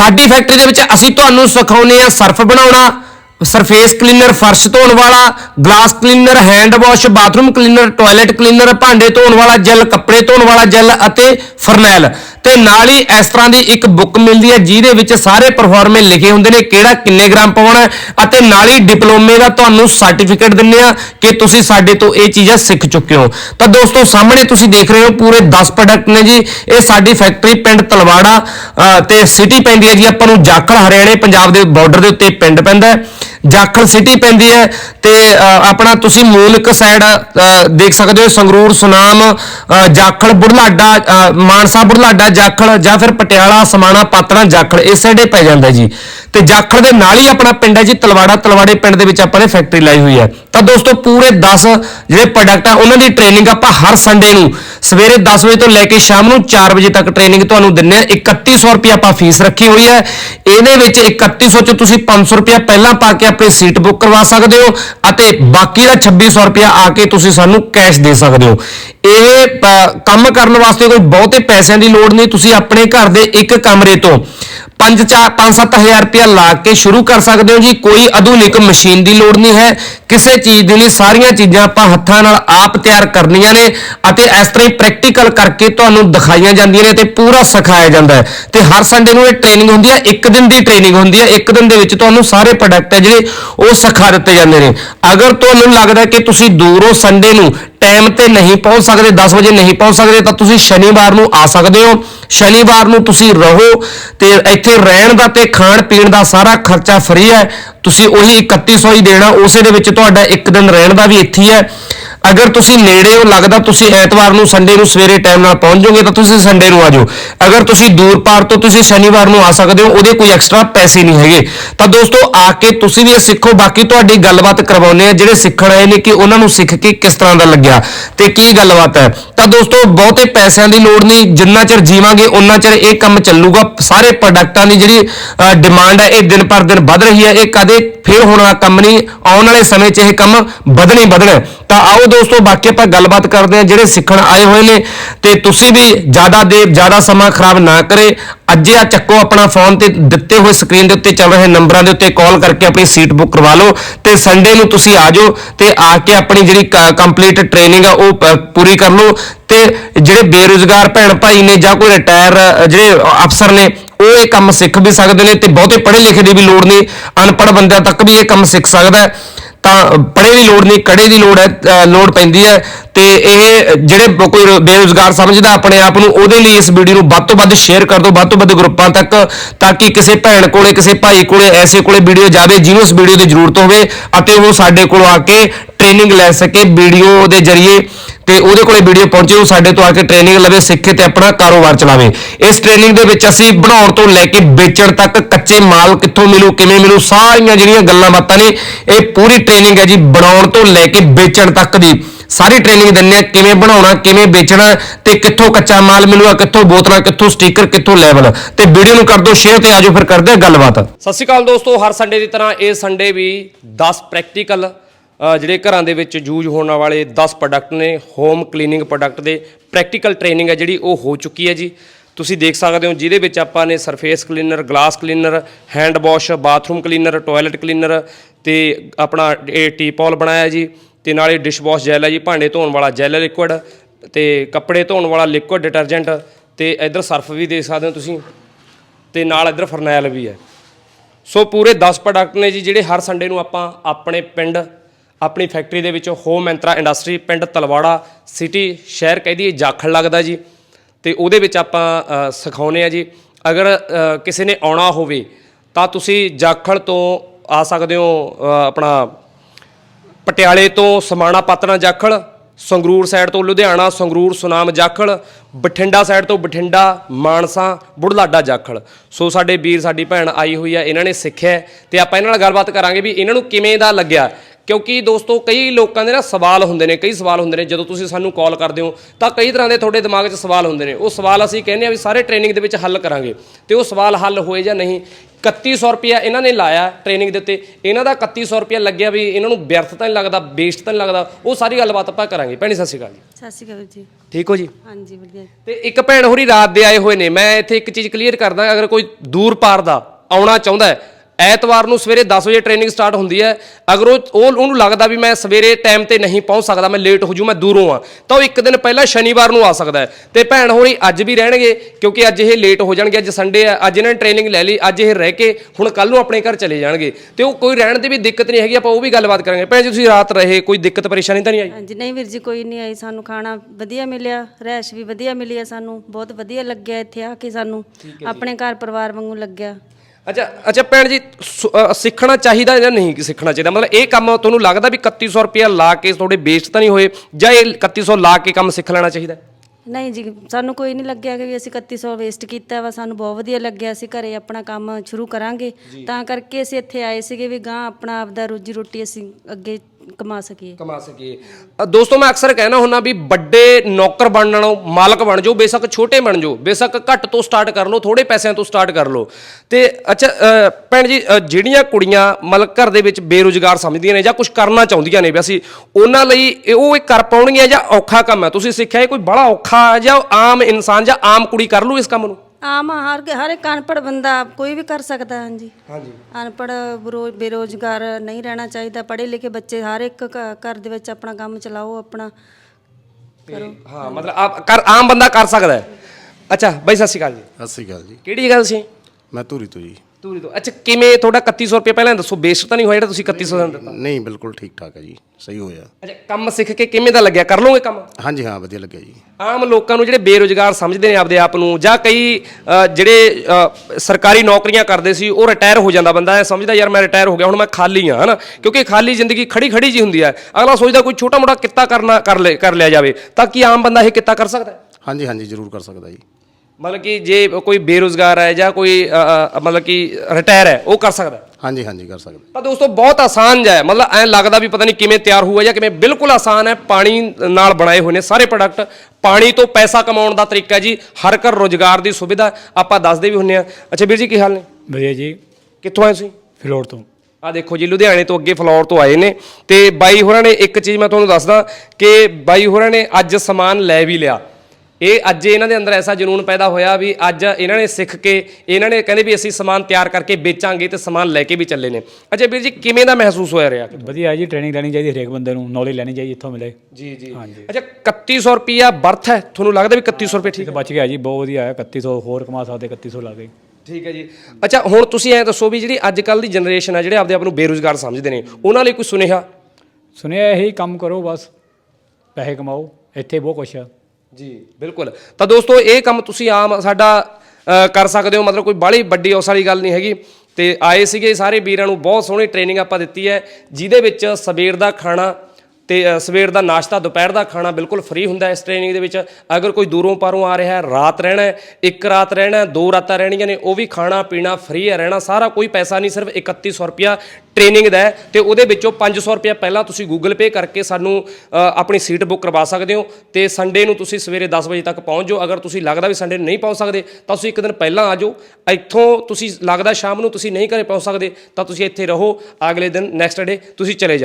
ਸਾਡੀ ਫੈਕਟਰੀ ਦੇ ਵਿੱਚ ਅਸੀਂ ਤੁਹਾਨੂੰ ਸਿਖਾਉਂਦੇ ਆ ਸਰਫ ਬਣਾਉਣਾ ਸਰਫੇਸ ਕਲੀਨਰ ਫਰਸ਼ ਧੋਣ ਵਾਲਾ glass cleaner hand wash bathroom cleaner toilet cleaner ਭਾਂਡੇ ਧੋਣ ਵਾਲਾ ਜੈਲ ਕੱਪੜੇ ਧੋਣ ਵਾਲਾ ਜੈਲ ਅਤੇ ਫਰਨੈਲ। ਤੇ ਨਾਲ ਹੀ ਇਸ ਤਰ੍ਹਾਂ ਦੀ ਇੱਕ ਬੁੱਕ ਮਿਲਦੀ ਹੈ ਜਿਹਦੇ ਵਿੱਚ ਸਾਰੇ ਪਰਫਾਰਮੇ ਲਿਖੇ ਹੁੰਦੇ ਨੇ ਕਿਹੜਾ ਕਿੰਨੇ ਗ੍ਰਾਮ ਪਾਉਣਾ ਅਤੇ ਨਾਲ ਹੀ ਡਿਪਲੋਮੇ ਦਾ ਤੁਹਾਨੂੰ ਸਰਟੀਫਿਕੇਟ ਦਿੰਦੇ ਆ ਕਿ ਤੁਸੀਂ ਸਾਡੇ ਤੋਂ ਇਹ ਚੀਜ਼ਾਂ ਸਿੱਖ ਚੁੱਕੇ ਹੋ। ਤਾਂ ਦੋਸਤੋ ਸਾਹਮਣੇ ਤੁਸੀਂ ਦੇਖ ਰਹੇ ਹੋ ਪੂਰੇ 10 ਪ੍ਰੋਡਕਟ ਨੇ ਜੀ। ਇਹ ਸਾਡੀ ਫੈਕਟਰੀ ਪਿੰਡ ਤਲਵਾੜਾ ਅ, ਤੇ ਸਿਟੀ ਪੈਂਦੀ ਹੈ ਜੀ ਆਪਾਂ ਨੂੰ ਜਾਖਲ ਹਰਿਆਣੇ ਪੰਜਾਬ ਦੇ ਬਾਰਡਰ ਦੇ ਉੱਤੇ ਪਿੰਡ ਪੈਂਦਾ ਹੈ। ਜਾਖਲ ਸਿਟੀ ਪੈਂਦੀ ਹੈ ਤੇ ਆਪਣਾ ਤੁਸੀਂ ਮੂਲਕ ਸਾਈਡ ਦੇਖ ਸਕਦੇ ਹੋ ਸੰਗਰੂਰ ਸੁਨਾਮ ਅ, ਜਾਖਲ ਬੁਢਲਾਡਾ ਮਾਨਸਾ ਬੁਢਲਾਡਾ ਜਾਖਲ ਜਾਂ ਫਿਰ ਪਟਿਆਲਾ ਸਮਾਣਾ ਪਾਤੜਾ ਜਾਖਲ ਇਸ ਸਾਈਡੇ ਪੈ ਜਾਂਦਾ ਜੀ। ਤੇ ਜਾਖਲ ਦੇ ਨਾਲ ਹੀ ਆਪਣਾ ਪਿੰਡ ਹੈ ਜੀ ਤਲਵਾੜਾ ਤਲਵਾੜੇ ਪਿੰਡ ਦੇ ਵਿੱਚ ਆਪਾਂ ਨੇ ਫੈਕਟਰੀ ਲਾਈ ਹੋਈ ਹੈ। ਤਾਂ ਦੋਸਤੋ ਪੂਰੇ 10 ਜਿਹੜੇ ਪ੍ਰੋਡਕਟ ਆ, ਉਹਨਾਂ ਦੀ ਟ੍ਰੇਨਿੰਗ ਆਪਾਂ ਹਰ ਸੰਡੇ ਨੂੰ ਸਵੇਰੇ 10 ਵਜੇ ਤੋਂ ਲੈ ਕੇ ਸ਼ਾਮ ਨੂੰ 4 ਵਜੇ ਤੱਕ ਟ੍ਰੇਨਿੰਗ ਤੁਹਾਨੂੰ ਦਿੰਨੇ ਆ 3100 ਰੁਪਏ ਆਪਾਂ ਫੀਸ ਰੱਖੀ ਹੋਈ ਹੈ। ਇਹਦੇ ਵਿੱਚ 3100 ਚ ਤੁਸੀਂ 500 ਰੁਪਏ ਪਹਿਲਾਂ ਪਾ ਕੇ ਆਪਣੀ ਸੀਟ ਬੁੱਕ ਕਰਵਾ ਸਕਦੇ ਹੋ ਅਤੇ ਬਾਕੀ ਦਾ 2600 ਰੁਪਏ ਆ ਕੇ ਤੁਸੀਂ ਸਾਨੂੰ ਕੈਸ਼ ਦੇ ਸਕਦੇ ਹੋ। ਇਹ ਕੰਮ ਕਰਨ ਵਾਸਤੇ ਕੋਈ ਬਹੁਤੇ ਪੈਸਿਆਂ ਦੀ ਲੋੜ ਨਹੀਂ। ਤੁਸੀਂ ਆਪਣੇ ਘਰ ਦੇ ਇੱਕ ਕਮਰੇ ਤੋਂ 5 4 5-7000 ਰੁਪਇਆ ਲਾ ਕੇ ਸ਼ੁਰੂ ਕਰ ਸਕਦੇ ਹੋ ਜੀ। ਕੋਈ ਆਧੁਨਿਕ ਮਸ਼ੀਨ ਦੀ ਲੋੜ ਨਹੀਂ ਹੈ। ਕਿਸੇ ਚੀਜ਼ ਦੀ ਨਹੀਂ। ਸਾਰੀਆਂ ਚੀਜ਼ਾਂ ਆਪਾਂ ਹੱਥਾਂ ਨਾਲ ਆਪ ਤਿਆਰ ਕਰਨੀਆਂ ਨੇ ਅਤੇ ਇਸ ਤਰ੍ਹਾਂ ਹੀ ਪ੍ਰੈਕਟੀਕਲ ਕਰਕੇ ਤੁਹਾਨੂੰ ਦਿਖਾਈਆਂ ਜਾਂਦੀਆਂ ਨੇ ਤੇ ਪੂਰਾ ਸਿਖਾਇਆ ਜਾਂਦਾ ਹੈ। ਤੇ ਹਰ ਸੰਡੇ ਨੂੰ ਇਹ ਟ੍ਰੇਨਿੰਗ ਹੁੰਦੀ ਹੈ। ਇੱਕ ਦਿਨ ਦੀ ਟ੍ਰੇਨਿੰਗ ਹੁੰਦੀ ਹੈ। ਇੱਕ ਦਿਨ ਦੇ ਵਿੱਚ ਤੁਹਾਨੂੰ ਸਾਰੇ ਪ੍ਰੋਡਕਟ ਹੈ ਜਿਹੜੇ ਉਹ ਸਿਖਾ ਦਿੱਤੇ ਜਾਂਦੇ ਨੇ। ਅਗਰ ਤੁਹਾਨੂੰ ਲੱਗਦਾ ਕਿ ਤੁਸੀਂ ਦੂਰੋਂ ਸੰਡੇ ਨੂੰ ਟਾਈਮ ਤੇ ਨਹੀਂ ਪਹੁੰਚ ਸਕਦੇ 10 ਵਜੇ ਨਹੀਂ ਪਹੁੰਚ ਸਕਦੇ, ਤਾਂ ਤੁਸੀਂ ਸ਼ਨੀਵਾਰ ਨੂੰ ਆ ਸਕਦੇ ਹੋ। ਸ਼ਨੀਵਾਰ ਨੂੰ ਤੁਸੀਂ ਰਹੋ ਤੇ ਇੱਥੇ ਰਹਿਣ ਦਾ ਤੇ ਖਾਣ ਪੀਣ ਦਾ ਸਾਰਾ ਖਰਚਾ ਫ੍ਰੀ ਹੈ। ਤੁਸੀਂ ਉਹੀ 3100 ਹੀ ਦੇਣਾ, ਉਸੇ ਦੇ ਵਿੱਚ ਤੁਹਾਡਾ ਇੱਕ ਦਿਨ ਰਹਿਣ ਦਾ ਵੀ ਇੱਥੇ ਹੀ ਹੈ। ਅਗਰ ਤੁਸੀਂ ਨੇੜੇ ਹੋ, ਲੱਗਦਾ ਤੁਸੀਂ ਐਤਵਾਰ ਨੂੰ, ਸੰਡੇ ਨੂੰ ਸਵੇਰੇ ਟਾਈਮ ਨਾਲ ਪਹੁੰਚ ਜਾਓਗੇ, ਤਾਂ ਤੁਸੀਂ ਸੰਡੇ ਨੂੰ ਆ ਜਾਓ। ਅਗਰ ਤੁਸੀਂ ਦੂਰ ਪਾਰ ਤੋਂ ਤੁਸੀਂ ਸ਼ਨੀਵਾਰ ਨੂੰ ਆ ਸਕਦੇ ਹੋ, ਉਹਦੇ ਕੋਈ ਐਕਸਟਰਾ ਪੈਸੇ ਨਹੀਂ ਹੈਗੇ। ਤਾਂ ਦੋਸਤੋ, ਆ ਕੇ ਤੁਸੀਂ ਵੀ ਸਿੱਖੋ, ਬਾਕੀ ਤੁਹਾਡੀ ਗੱਲਬਾਤ ਕਰਵਾਉਂਦੇ ਆ ਜਿਹੜੇ ਸਿੱਖਣ ਆਏ ਨੇ ਕਿ ਉਹਨਾਂ ਨੂੰ ਸਿੱਖ ਕੇ ਕਿਸ ਤਰ੍ਹਾਂ ਦਾ ਲੱਗਿਆ ਤੇ ਕੀ ਗੱਲਬਾਤ ਹੈ। ਤਾਂ ਦੋਸਤੋ, ਬਹੁਤੇ ਪੈਸਿਆਂ ਦੀ ਲੋੜ ਨਹੀਂ, ਜਿੰਨਾ ਚਿਰ ਜੀਵਾਂਗੇ ਉਹਨਾਂ ਚਿਰ ਇਹ ਕੰਮ ਚੱਲੂਗਾ। ਸਾਰੇ ਪ੍ਰੋਡਕਟਾਂ ਦੀ ਜਿਹੜੀ ਡਿਮਾਂਡ ਹੈ, ਇਹ ਦਿਨ ਪਰ ਦਿਨ ਵੱਧ ਰਹੀ ਹੈ। ਇਹ ਕਦੇ ਫੇਲ ਹੋਣ ਵਾਲਾ ਕੰਮ ਨਹੀਂ, ਆਉਣ ਵਾਲੇ ਸਮੇਂ 'ਚ ਇਹ ਕੰਮ ਵਧਣਾ ਵਧਣਾ ਤਾਂ ਆਓ ਦੋਸਤੋ, ਬਾਕੀ ਆਪਾਂ ਗੱਲਬਾਤ ਕਰਦੇ ਹਾਂ ਜਿਹੜੇ ਸਿੱਖਣ ਆਏ ਹੋਏ ਨੇ ਤੇ ਤੁਸੀਂ ਵੀ ਜ਼ਿਆਦਾ ਦੇ ਜ਼ਿਆਦਾ ਸਮਾਂ ਖਰਾਬ ਨਾ ਕਰੇ। ਅੱਜ ਆ ਚੱਕੋ ਆਪਣਾ ਫੋਨ ਤੇ ਦਿੱਤੇ ਹੋਏ ਸਕਰੀਨ ਦੇ ਉੱਤੇ ਚੱਲ ਰਹੇ ਨੰਬਰਾਂ ਦੇ ਉੱਤੇ ਕਾਲ ਕਰਕੇ ਆਪਣੀ ਸੀਟ ਬੁੱਕ ਕਰਵਾ ਲਓ ਤੇ ਸੰਡੇ ਨੂੰ ਤੁਸੀਂ ਆ ਜਾਓ ਤੇ ਆ ਕੇ ਆਪਣੀ ਜਿਹੜੀ ਕੰਪਲੀਟ ਟ੍ਰੇਨਿੰਗ ਆ ਉਹ ਪੂਰੀ ਕਰ ਲਓ ਤੇ ਜਿਹੜੇ ਬੇਰੁਜ਼ਗਾਰ ਭੈਣ ਭਾਈ ਨੇ ਜਾਂ ਕੋਈ ਰਿਟਾਇਰ ਜਿਹੜੇ ਅਫਸਰ ਨੇ, ਉਹ ਇਹ ਕੰਮ ਸਿੱਖ ਵੀ ਸਕਦੇ ਨੇ ਤੇ ਬਹੁਤੇ ਪੜ੍ਹੇ ਲਿਖੇ ਦੀ ਵੀ ਲੋੜ ਨਹੀਂ। ਅਨਪੜ੍ਹ ਬੰਦਿਆਂ ਤੱਕ ਵੀ ਇਹ ਕੰਮ ਸਿੱਖ ਸਕਦਾ ਹੈ। ਤਾਂ ਪੜ੍ਹੇ ਦੀ ਲੋੜ ਨਹੀਂ, ਕੜੇ ਦੀ ਲੋੜ ਹੈ ਲੋੜ ਪੈਂਦੀ ਹੈ ਤੇ ਇਹ ਜਿਹੜੇ ਕੋਈ ਰ- ਬੇਰੁਜ਼ਗਾਰ ਸਮਝਦਾ ਆਪਣੇ ਆਪ ਨੂੰ, ਉਹਦੇ ਲਈ ਇਸ ਵੀਡੀਓ ਨੂੰ ਵੱਧ ਤੋਂ ਵੱਧ ਸ਼ੇਅਰ ਕਰ ਦਿਓ, ਵੱਧ ਤੋਂ ਵੱਧ ਗਰੁੱਪਾਂ ਤੱਕ, ਤਾਂ ਕਿ ਕਿਸੇ ਭੈਣ ਕੋਲੇ, ਕਿਸੇ ਭਾਈ ਕੋਲੇ, ਐਸੇ ਕੋਲੇ ਵੀਡੀਓ ਜਾਵੇ, ਜਿਹਨੂੰ ਇਸ ਵੀਡੀਓ ਦੀ ਜ਼ਰੂਰਤ ਹੋਵੇ ਅਤੇ ਉਹ ਸਾਡੇ ਕੋਲ ਆ ਕੇ ਟ੍ਰੇਨਿੰਗ ਲੈ ਸਕੇ ਵੀਡੀਓ ਦੇ ਜ਼ਰੀਏ ਤੇ ਉਹਦੇ ਕੋਲੇ ਵੀਡੀਓ ਪਹੁੰਚੇ, ਉਹ ਸਾਡੇ ਤੋਂ ਆ ਕੇ ਟ੍ਰੇਨਿੰਗ ਲਵੇ, ਸਿੱਖੇ ਤੇ ਆਪਣਾ ਕਾਰੋਬਾਰ ਚਲਾਵੇ। ਇਸ ਟ੍ਰੇਨਿੰਗ ਦੇ ਵਿੱਚ ਅਸੀਂ ਬਣਾਉਣ ਤੋਂ ਲੈ ਕੇ ਵੇਚਣ ਤੱਕ ਕੱਚੇ ਮਾਲ ਕਿੱਥੋਂ ਮਿਲੂ, ਕਿਵੇਂ ਮਿਲੂ, ਸਾਰੀਆਂ ਜਿਹੜੀਆਂ ਗੱਲਾਂ ਬਾਤਾਂ ਨੇ, ਇਹ ਪੂਰੀ ਟ੍ਰੇਨਿੰਗ ਹੈ ਜੀ, ਬਣਾਉਣ ਤੋਂ ਲੈ ਕੇ ਵੇਚਣ ਤੱਕ ਦੀ। ਸਾਰੀ ਟ੍ਰੇਨਿੰਗ ਦਿੰਦੇ ਆ ਕਿਵੇਂ ਬਣਾਉਣਾ, ਕਿਵੇਂ ਵੇਚਣਾ ਤੇ ਕਿੱਥੋਂ ਕੱਚਾ ਮਾਲ ਮਿਲੂਗਾ, ਕਿੱਥੋਂ ਬੋਤਲਾਂ, ਕਿੱਥੋਂ ਸਟicker ਕਿੱਥੋਂ ਲੈਵਲ ਤੇ ਵੀਡੀਓ ਨੂੰ ਕਰ ਦਿਓ ਸ਼ੇਅਰ ਤੇ ਆਜੋ ਫਿਰ ਕਰਦੇ ਆ ਗੱਲਬਾਤ। ਸਤਿ ਸ਼੍ਰੀ ਅਕਾਲ ਦੋਸਤੋ, ਹਰ ਸੰਡੇ ਦੀ ਤਰ੍ਹਾਂ ਇਹ ਸੰਡੇ ਵੀ 10 ਪ੍ਰੈਕਟੀਕਲ ਜਿਹੜੇ ਘਰਾਂ ਦੇ ਵਿੱਚ ਯੂਜ਼ ਹੋਣ ਵਾਲੇ 10 ਪ੍ਰੋਡਕਟ ਨੇ ਹੋਮ ਕਲੀਨਿੰਗ ਪ੍ਰੋਡਕਟ ਦੇ ਪ੍ਰੈਕਟੀਕਲ ਟ੍ਰੇਨਿੰਗ ਹੈ ਜਿਹੜੀ ਉਹ ਹੋ ਚੁੱਕੀ ਹੈ ਜੀ। ਤੁਸੀਂ ਦੇਖ ਸਕਦੇ ਹੋ ਜਿਹਦੇ ਵਿੱਚ ਆਪਾਂ ਨੇ surface cleaner glass cleaner hand wash bathroom cleaner toilet cleaner ਤੇ ਆਪਣਾ ਇਹ ਟੀਪੌਲ ਬਣਾਇਆ ਜੀ ਤੇ ਨਾਲੇ ਡਿਸ਼ ਵਾਸ਼ ਜੈਲ ਹੈ ਜੀ, ਭਾਂਡੇ ਧੋਣ ਵਾਲਾ ਜੈਲ ਲਿਕੁਇਡ ਤੇ ਕੱਪੜੇ ਧੋਣ ਵਾਲਾ ਲਿਕੁਇਡ ਡਿਟਰਜੈਂਟ ਤੇ ਇੱਧਰ ਸਰਫ ਵੀ ਦੇਖ ਸਕਦੇ ਹੋ ਤੁਸੀਂ ਤੇ ਨਾਲ ਇੱਧਰ ਫਰਨੈਲ ਵੀ ਹੈ। ਸੋ ਪੂਰੇ 10 ਪ੍ਰੋਡਕਟ ਨੇ ਜੀ, ਜਿਹੜੇ ਹਰ ਸੰਡੇ ਨੂੰ ਆਪਾਂ ਆਪਣੇ ਪਿੰਡ ਆਪਣੀ ਫੈਕਟਰੀ ਦੇ ਵਿੱਚੋਂ ਹੋਮ ਮੰਤਰਾ ਇੰਡਸਟਰੀ ਪਿੰਡ ਤਲਵਾੜਾ ਸਿਟੀ ਸ਼ਹਿਰ ਕਹਿ ਦਈਏ ਜਾਖਲ ਲੱਗਦਾ ਜੀ। ਤੇ ਉਹਦੇ ਵਿੱਚ ਆਪਾਂ ਅ, ਸਿਖਾਉਨੇ ਆ ਜੀ। ਅਗਰ ਕਿਸੇ ਨੇ ਆਉਣਾ ਹੋਵੇ ਤਾਂ ਤੁਸੀਂ ਜਾਖਲ ਤੋਂ ਆ ਸਕਦੇ ਹੋ ਆਪਣਾ ਪਟਿਆਲੇ ਤੋਂ ਸਮਾਣਾ ਪਾਤਣਾ ਜਾਖਲ ਸੰਗਰੂਰ ਸਾਈਡ ਤੋਂ ਲੁਧਿਆਣਾ ਸੰਗਰੂਰ ਸੁਨਾਮ ਜਾਖਲ ਬਠਿੰਡਾ ਸਾਈਡ ਤੋਂ ਬਠਿੰਡਾ ਮਾਨਸਾ ਬੁਢਲਾਡਾ ਜਾਖਲ ਸੋ ਸਾਡੇ ਵੀਰ ਸਾਡੀ ਭੈਣ ਆਈ ਹੋਈ ਆ ਇਹਨਾਂ ਨੇ ਸਿੱਖਿਆ ਹੈ। ਤੇ ਆਪਾਂ ਇਹਨਾਂ ਨਾਲ ਗੱਲਬਾਤ ਕਰਾਂਗੇ ਵੀ ਇਹਨਾਂ ਨੂੰ ਕਿਵੇਂ ਦਾ ਲੱਗਿਆ। ਕਿਉਂਕਿ ਦੋਸਤੋ ਕਈ ਲੋਕਾਂ ਦੇ ਨਾ ਸਵਾਲ ਹੁੰਦੇ ਨੇ ਕਈ ਸਵਾਲ ਹੁੰਦੇ ਨੇ ਜਦੋਂ ਤੁਸੀਂ ਸਾਨੂੰ ਕਾਲ ਕਰਦੇ ਹੋ ਤਾਂ ਕਈ ਤਰ੍ਹਾਂ ਦੇ ਤੁਹਾਡੇ ਦਿਮਾਗ 'ਚ ਸਵਾਲ ਹੁੰਦੇ ਨੇ। ਉਹ ਸਵਾਲ ਅਸੀਂ ਕਹਿੰਦੇ ਆ ਵੀ ਸਾਰੇ ਟ੍ਰੇਨਿੰਗ ਦੇ ਵਿੱਚ ਹੱਲ ਕਰਾਂਗੇ। ਤੇ ਉਹ ਸਵਾਲ ਹੱਲ ਹੋਏ ਜਾਂ ਨਹੀਂ 3100 ਰੁਪਿਆ ਇਹਨਾਂ ਨੇ ਲਾਇਆ ਟ੍ਰੇਨਿੰਗ ਦੇ ਉੱਤੇ। ਇਹਨਾਂ ਦਾ 3100 ਰੁਪਿਆ ਲੱਗਿਆ ਵੀ ਇਹਨਾਂ ਨੂੰ ਵਿਅਰਥ ਤਾਂ ਨਹੀਂ ਲੱਗਦਾ ਵੇਸਟ ਤਾਂ ਨਹੀਂ ਲੱਗਦਾ। ਉਹ ਸਾਰੀ ਗੱਲਬਾਤ ਆਪਾਂ ਕਰਾਂਗੇ। ਭੈਣੀ ਸਤਿ ਸ਼੍ਰੀ ਅਕਾਲ ਜੀ। ਸਤਿ ਸ਼੍ਰੀ ਅਕਾਲ ਜੀ। ਠੀਕ ਹੋ ਜੀ? ਹਾਂਜੀ ਵਧੀਆ। ਤੇ ਇੱਕ ਭੈਣ ਹੋਰੀ ਰਾਤ ਦੇ ਆਏ ਹੋਏ ਨੇ। ਮੈਂ ਇੱਥੇ ਇੱਕ ਚੀਜ਼ ਕਲੀਅਰ ਕਰਦਾ ਅਗਰ ਕੋਈ ਦੂਰ ਪਾਰ ਦਾ ਆਉਣਾ ਚਾਹੁੰਦਾ ਹੈ ਐਤਵਾਰ ਨੂੰ ਸਵੇਰੇ 10 ਵਜੇ ਟ੍ਰੇਨਿੰਗ ਸਟਾਰਟ ਹੁੰਦੀ ਹੈ। ਅਗਰ ਉਹ ਉਹ ਉਹਨੂੰ ਲੱਗਦਾ ਵੀ ਮੈਂ ਸਵੇਰੇ ਟਾਈਮ ਤੇ ਨਹੀਂ ਪਹੁੰਚ ਸਕਦਾ ਮੈਂ ਲੇਟ ਹੋ ਜੂ ਮੈਂ ਦੂਰੋਂ ਆ ਤਾਂ ਉਹ ਇੱਕ ਦਿਨ ਪਹਿਲਾਂ ਸ਼ਨੀਵਾਰ ਨੂੰ ਆ ਸਕਦਾ ਹੈ। ਤੇ ਭੈਣ ਹੋਰੀ ਅੱਜ ਵੀ ਰਹਿਣਗੇ ਕਿਉਂਕਿ ਅੱਜ ਇਹ ਲੇਟ ਹੋ ਜਾਣਗੇ ਅੱਜ ਸੰਡੇ ਹੈ ਅੱਜ ਇਹਨਾਂ ਨੇ ਟ੍ਰੇਨਿੰਗ ਲੈ ਲਈ ਅੱਜ ਇਹ ਰਹਿ ਕੇ ਹੁਣ ਕੱਲ ਨੂੰ ਆਪਣੇ ਘਰ ਚਲੇ ਜਾਣਗੇ। ਤੇ ਉਹ ਕੋਈ ਰਹਿਣ ਦੀ ਵੀ ਦਿੱਕਤ ਨਹੀਂ ਹੈਗੀ ਆਪਾਂ ਉਹ ਵੀ ਗੱਲਬਾਤ ਕਰਾਂਗੇ। ਭੈਣ ਜੀ ਤੁਸੀਂ ਰਾਤ ਰਹੇ ਕੋਈ ਦਿੱਕਤ ਪਰੇਸ਼ਾਨੀ ਤਾਂ ਨਹੀਂ ਆਈ? ਹਾਂਜੀ ਨਹੀਂ ਵੀਰ ਜੀ ਕੋਈ ਨਹੀਂ ਆਈ। ਸਾਨੂੰ ਖਾਣਾ ਵਧੀਆ ਮਿਲਿਆ ਰਹਿਸ਼ ਵੀ ਵਧੀਆ ਮਿਲੀ ਹੈ ਸਾਨੂੰ ਬਹੁਤ ਵਧੀਆ ਲੱਗਿਆ ਇੱਥੇ ਆ ਕੇ ਸਾਨੂੰ। ਆਪਣੇ ਘਰ ਪਰਿਵਾਰ ਵਾਂਗੂ ਲੱਗਿਆ। ਅੱਛਾ ਅੱਛਾ ਭੈਣ ਜੀ ਸੁ- ਅ, ਸਿੱਖਣਾ ਚਾਹੀਦਾ ਜਾਂ ਨਹੀਂ ਸਿੱਖਣਾ ਚਾਹੀਦਾ? ਮਤਲਬ ਇਹ ਕੰਮ ਤੁਹਾਨੂੰ ਲੱਗਦਾ ਵੀ 3100 ਰੁਪਇਆ ਲਾ ਕੇ ਤੁਹਾਡੇ ਵੇਸਟ ਤਾਂ ਨਹੀਂ ਹੋਏ ਜਾਂ ਇਹ 3100 ਲਾ ਕੇ ਕੰਮ ਸਿੱਖ ਲੈਣਾ ਚਾਹੀਦਾ? ਨਹੀਂ ਜੀ ਸਾਨੂੰ ਕੋਈ ਨਹੀਂ ਲੱਗਿਆ ਕਿ ਵੀ ਅਸੀਂ 3100 ਵੇਸਟ ਕੀਤਾ ਵਾ ਸਾਨੂੰ ਬਹੁਤ ਵਧੀਆ ਲੱਗਿਆ ਅਸੀਂ ਘਰੇ ਆਪਣਾ ਕੰਮ ਸ਼ੁਰੂ ਕਰਾਂਗੇ। ਤਾਂ ਕਰਕੇ ਅਸੀਂ ਇੱਥੇ ਆਏ ਸੀਗੇ ਵੀ ਗਾਂ ਆਪਣਾ ਆਪਦਾ ਰੋਜੀ ਰੋਟੀ ਅਸੀਂ ਅੱਗੇ ਕਮਾ ਸਕੀਏ। ਕਮਾ ਸਕੀਏ। ਅ, ਦੋਸਤੋ ਮੈਂ ਅਕਸਰ ਕਹਿਣਾ ਹੁੰਦਾ ਵੀ ਵੱਡੇ ਨੌਕਰ ਬਣਨ ਨਾਲੋਂ ਮਾਲਕ ਬਣ ਜਾਓ ਬੇਸ਼ੱਕ ਛੋਟੇ ਬਣ ਜਾਓ ਬੇਸ਼ੱਕ ਘੱਟ ਤੋਂ ਸਟਾਰਟ ਕਰ ਲਓ ਥੋੜੇ ਪੈਸਿਆਂ ਤੋਂ ਸਟਾਰਟ ਕਰ ਲਓ। ਤੇ ਅੱਛਾ ਅ, ਭੈਣ ਜੀ ਅ, ਜਿਹੜੀਆਂ ਕੁੜੀਆਂ ਮਤਲਬ ਘਰ ਦੇ ਵਿੱਚ ਬੇਰੁਜ਼ਗਾਰ ਸਮਝਦੀਆਂ ਨੇ ਜਾਂ ਕੁਝ ਕਰਨਾ ਚਾਹੁੰਦੀਆਂ ਨੇ ਵੀ ਅਸੀਂ ਉਹਨਾਂ ਲਈ ਇਹ- ਉਹ ਇਹ ਕਰ ਪਾਉਣਗੀਆਂ ਜਾਂ ਔਖਾ ਕੰਮ ਹੈ? ਤੁਸੀਂ ਸਿੱਖਿਆ ਇਹ ਕੋਈ ਬੜਾ ਔਖਾ ਹੈ ਜਾਂ ਆਮ ਇਨਸਾਨ ਜਾਂ ਆਮ ਕੁੜੀ ਕਰ ਲੂ ਇਸ ਕੰਮ ਨੂੰ? ਆਮ ਹਰ ਹਰ ਇੱਕ ਅਨਪੜ੍ਹ ਬੰਦਾ ਕੋਈ ਵੀ ਕਰ ਸਕਦਾ ਹੈ, ਹਾਂਜੀ। ਹਾਂਜੀ। ਅਨਪੜ੍ਹ ਬਰੋ- ਬੇਰੋਜ਼ਗਾਰ ਨਹੀਂ ਰਹਿਣਾ ਚਾਹੀਦਾ ਪੜ੍ਹੇ ਲਿਖੇ ਬੱਚੇ ਹਰ ਇੱਕ ਘ- ਘਰ ਦੇ ਵਿੱਚ ਆਪਣਾ ਕੰਮ ਚਲਾਓ ਆਪਣਾ ਹਾਂ ਮਤਲਬ ਆਪ ਕਰ ਆਮ ਬੰਦਾ ਕਰ ਸਕਦਾ ਹੈ। ਅੱਛਾ ਬਾਈ ਸਤਿ ਸ਼੍ਰੀ ਅਕਾਲ ਜੀ। ਸਤਿ ਸ਼੍ਰੀ ਅਕਾਲ ਜੀ। ਕਿਹੜੀ ਜਗ੍ਹਾ ਤੁਸੀਂ? ਮੈਂ ਧੂਰੀ ਤੋਂ ਜੀ। ਤੂਰੀ ਤੋਂ ਅੱਛਾ ਕਿਵੇਂ ਤੁਹਾਡਾ 3100 ਰੁਪਏ ਪਹਿਲਾਂ ਦੱਸੋ ਵੇਸਟ ਤਾਂ ਨਹੀਂ ਹੋਇਆ ਜਿਹੜਾ ਤੁਸੀਂ 3100 ਦਾ ਦਿੱਤਾ ਨਹੀਂ ਬਿਲਕੁਲ ਠੀਕ ਠਾਕ ਹੈ ਜੀ ਸਹੀ ਹੋਇਆ। ਅੱਛਾ ਕੰਮ ਸਿੱਖ ਕੇ ਕਿਵੇਂ ਦਾ ਲੱਗਿਆ? ਕਰ ਲਓਗੇ ਕੰਮ? ਹਾਂਜੀ ਹਾਂ ਵਧੀਆ ਲੱਗਿਆ ਜੀ। ਆਮ ਲੋਕਾਂ ਨੂੰ ਜਿਹੜੇ ਬੇਰੁਜ਼ਗਾਰ ਸਮਝਦੇ ਨੇ ਆਪਦੇ ਆਪ ਨੂੰ ਜਾਂ ਕਈ ਅ, ਜਿਹੜੇ ਅ, ਸਰਕਾਰੀ ਨੌਕਰੀਆਂ ਕਰਦੇ ਸੀ ਉਹ ਰਿਟਾਇਰ ਹੋ ਜਾਂਦਾ ਬੰਦਾ ਐ ਸਮਝਦਾ ਯਾਰ ਮੈਂ ਰਿਟਾਇਰ ਹੋ ਗਿਆ ਹੁਣ ਮੈਂ ਖਾਲੀ ਆ ਹਨਾ? ਕਿਉਂਕਿ ਖਾਲੀ ਜ਼ਿੰਦਗੀ ਖੜੀ ਖੜੀ ਜੀ ਹੁੰਦੀ ਹੈ। ਅਗਲਾ ਸੋਚਦਾ ਕੋਈ ਛੋਟਾ ਮੋਟਾ ਕਿੱਤਾ ਕਰਨਾ ਕਰ ਲੈ ਕਰ ਲਿਆ ਜਾਵੇ ਤਾਂ ਕਿ ਆਮ ਬੰਦਾ ਇਹ ਕਿੱਤਾ ਕਰ ਸਕਦਾ ਹੈ? ਹਾਂਜੀ ਹਾਂਜੀ ਜ਼ਰੂਰ ਕਰ ਸਕਦਾ ਜੀ। ਮਤਲਬ ਕਿ ਜੇ ਕੋਈ ਬੇਰੁਜ਼ਗਾਰ ਹੈ ਜਾਂ ਕੋਈ ਅ, ਅ, ਮਤਲਬ ਕਿ ਰਿਟਾਇਰ ਹੈ ਉਹ ਕਰ ਸਕਦਾ ਹੈ। ਹਾਂਜੀ ਹਾਂਜੀ ਕਰ ਸਕਦਾ ਤਾਂ ਦੋਸਤੋ ਬਹੁਤ ਆਸਾਨ ਜਿਹਾ ਹੈ। ਮਤਲਬ ਐਂ ਲੱਗਦਾ ਵੀ ਪਤਾ ਨਹੀਂ ਕਿਵੇਂ ਤਿਆਰ ਹੋਊਗਾ ਜਾਂ ਕਿਵੇਂ ਬਿਲਕੁਲ ਆਸਾਨ ਹੈ। ਪਾਣੀ ਨਾਲ ਬਣਾਏ ਹੋਏ ਨੇ ਸਾਰੇ ਪ੍ਰੋਡਕਟ ਪਾਣੀ ਤੋਂ ਪੈਸਾ ਕਮਾਉਣ ਦਾ ਤਰੀਕਾ ਹੈ ਜੀ। ਹਰ ਘਰ ਰੋਜ਼ਗਾਰ ਦੀ ਸੁਵਿਧਾ ਆਪਾਂ ਦੱਸਦੇ ਵੀ ਹੁੰਨੇ ਆ ਅੱਛਾ ਵੀਰ ਜੀ ਕੀ ਹਾਲ ਨੇ? ਵਧੀਆ ਜੀ। ਕਿੱਥੋਂ ਆਏ ਤੁਸੀਂ? ਫਿਲੌਰ ਤੋਂ। ਆ ਦੇਖੋ ਜੀ ਲੁਧਿਆਣੇ ਤੋਂ ਅੱਗੇ ਫਲੋਰ ਤੋਂ ਆਏ ਨੇ। ਤੇ ਬਾਈ ਹੋਰਾਂ ਨੇ ਇੱਕ ਚੀਜ਼ ਮੈਂ ਤੁਹਾਨੂੰ ਦੱਸਦਾ ਕਿ ਬਾਈ ਹੋਰਾਂ ਨੇ ਅੱਜ ਸਮਾਨ ਲੈ ਵੀ ਲਿਆ। ਇਹ ਅੱਜ ਇਹਨਾਂ ਦੇ ਅੰਦਰ ਐਸਾ ਜਨੂਨ ਪੈਦਾ ਹੋਇਆ ਵੀ ਅੱਜ ਇਹਨਾਂ ਨੇ ਸਿੱਖ ਕੇ ਇਹਨਾਂ ਨੇ ਕਹਿੰਦੇ ਵੀ ਅਸੀਂ ਸਮਾਨ ਤਿਆਰ ਕਰਕੇ ਵੇਚਾਂਗੇ ਤੇ ਸਮਾਨ ਲੈ ਕੇ ਵੀ ਚੱਲੇ ਨੇ। ਅੱਛਾ ਵੀਰ ਜੀ ਕਿਵੇਂ ਦਾ ਮਹਿਸੂਸ ਹੋਇਆ ਰਿਹਾ? ਵਧੀਆ ਜੀ ਟ੍ਰੇਨਿੰਗ ਲੈਣੀ ਚਾਹੀਦੀ ਹਰੇਕ ਬੰਦੇ ਨੂੰ ਨੌਲੇਜ ਲੈਣੀ ਚਾਹੀਦੀ ਇੱਥੋਂ ਮਿਲੇ। ਜੀ ਜੀ। ਅੱਛਾ 3100 ਰੁਪਿਆ ਬਰਥ ਹੈ? ਤੁਹਾਨੂੰ ਲੱਗਦਾ ਵੀ 3100 ਰੁਪਏ ਠੀਕ ਬਚ ਗਿਆ ਜੀ ਬਹੁਤ ਵਧੀਆ ਹੈ 3100 ਹੋਰ ਕਮਾ ਸਕਦੇ 3100 ਲਾ ਕੇ ਠੀਕ ਹੈ ਜੀ। ਅੱਛਾ ਹੁਣ ਤੁਸੀਂ ਐਂ ਦੱਸੋ ਵੀ ਜਿਹੜੀ ਅੱਜ ਕੱਲ ਦੀ ਜਨਰੇਸ਼ਨ ਹੈ ਜਿਹੜੇ ਆਪਦੇ ਆਪ ਨੂੰ ਬੇਰੁਜ਼ਗਾਰ ਸਮਝਦੇ ਨੇ ਉਹਨਾਂ ਲਈ ਕੋਈ ਸੁਨੇਹਾ? ਸੁਣਿਆ ਇਹੀ ਕੰਮ ਕਰੋ ਬਸ ਪੈਸੇ ਕਮਾਓ ਇੱਥੇ ਬਹੁਤ ਕੁਛ ਆ। ਜੀ, ਬਿਲਕੁਲ। ਤਾਂ ਦੋਸਤੋ, ਇਹ ਕੰਮ ਤੁਸੀਂ ਆਮ ਸਾਡਾ ਕਰ ਸਕਦੇ ਹੋ, ਮਤਲਬ ਕੋਈ ਬਾਹਲੀ ਵੱਡੀ ਉਸ ਵਾਲੀ ਗੱਲ ਨਹੀਂ ਹੈਗੀ। ਤੇ ਆਏ ਸੀਗੇ ਸਾਰੇ ਵੀਰਾਂ ਨੂੰ ਬਹੁਤ ਸੋਹਣੀ ਟ੍ਰੇਨਿੰਗ ਆਪਾਂ ਦਿੱਤੀ ਹੈ, ਜਿਹਦੇ ਵਿੱਚ ਸਵੇਰ ਦਾ ਖਾਣਾ ਤੇ ਸਵੇਰ ਦਾ ਨਾਸ਼ਤਾ, ਦੁਪਹਿਰ ਦਾ ਖਾਣਾ ਬਿਲਕੁਲ ਫ੍ਰੀ ਹੁੰਦਾ ਇਸ ਟ੍ਰੇਨਿੰਗ ਦੇ ਵਿੱਚ। ਅਗਰ ਕੋਈ ਦੂਰੋਂ ਪਾਰੋਂ ਆ ਰਿਹਾ ਹੈ, ਰਾਤ ਰਹਿਣਾ ਹੈ, ਇੱਕ ਰਾਤ ਰਹਿਣਾ ਹੈ, ਦੋ ਰਾਤਾਂ ਰਹਿਣੀਆਂ ਨੇ, ਉਹ ਵੀ ਖਾਣਾ, ਪੀਣਾ ਫ੍ਰੀ ਹੈ, ਰਹਿਣਾ ਸਾਰਾ ਕੋਈ ਪੈਸਾ ਨਹੀਂ, ਸਿਰਫ 3100 ਰੁਪਿਆ ਟ੍ਰੇਨਿੰਗ ਦਾ ਹੈ। ਤੇ ਉਹਦੇ ਵਿੱਚੋਂ 500 ਰੁਪਿਆ ਪਹਿਲਾਂ ਤੁਸੀਂ ਗੂਗਲ ਪੇ ਕਰਕੇ ਸਾਨੂੰ ਆਪਣੀ ਸੀਟ ਬੁੱਕ ਕਰਵਾ ਸਕਦੇ ਹੋ। ਤੇ ਸੰਡੇ ਨੂੰ ਤੁਸੀਂ ਸਵੇਰੇ 10 ਵਜੇ ਤੱਕ ਪਹੁੰਚ ਜਾਓ। ਅਗਰ ਤੁਸੀਂ ਲੱਗਦਾ ਵੀ ਸੰਡੇ ਨੂੰ ਨਹੀਂ ਪਹੁੰਚ ਸਕਦੇ, ਤਾਂ ਤੁਸੀਂ ਇੱਕ ਦਿਨ ਪਹਿਲਾਂ ਆ ਜਾਓ। ਇੱਥੋਂ ਤੁਸੀਂ ਲੱਗਦਾ ਸ਼ਾਮ ਨੂੰ ਤੁਸੀਂ ਨਹੀਂ ਘਰੇ ਪਹੁੰਚ ਸਕਦੇ, ਤਾਂ ਤੁਸੀਂ ਇੱਥੇ ਰਹੋ। ਅਗਲੇ ਦਿਨ ਨੈਕਸਟ ਡੇ ਤੁਸੀਂ ਚਲੇ ਜਾਓ।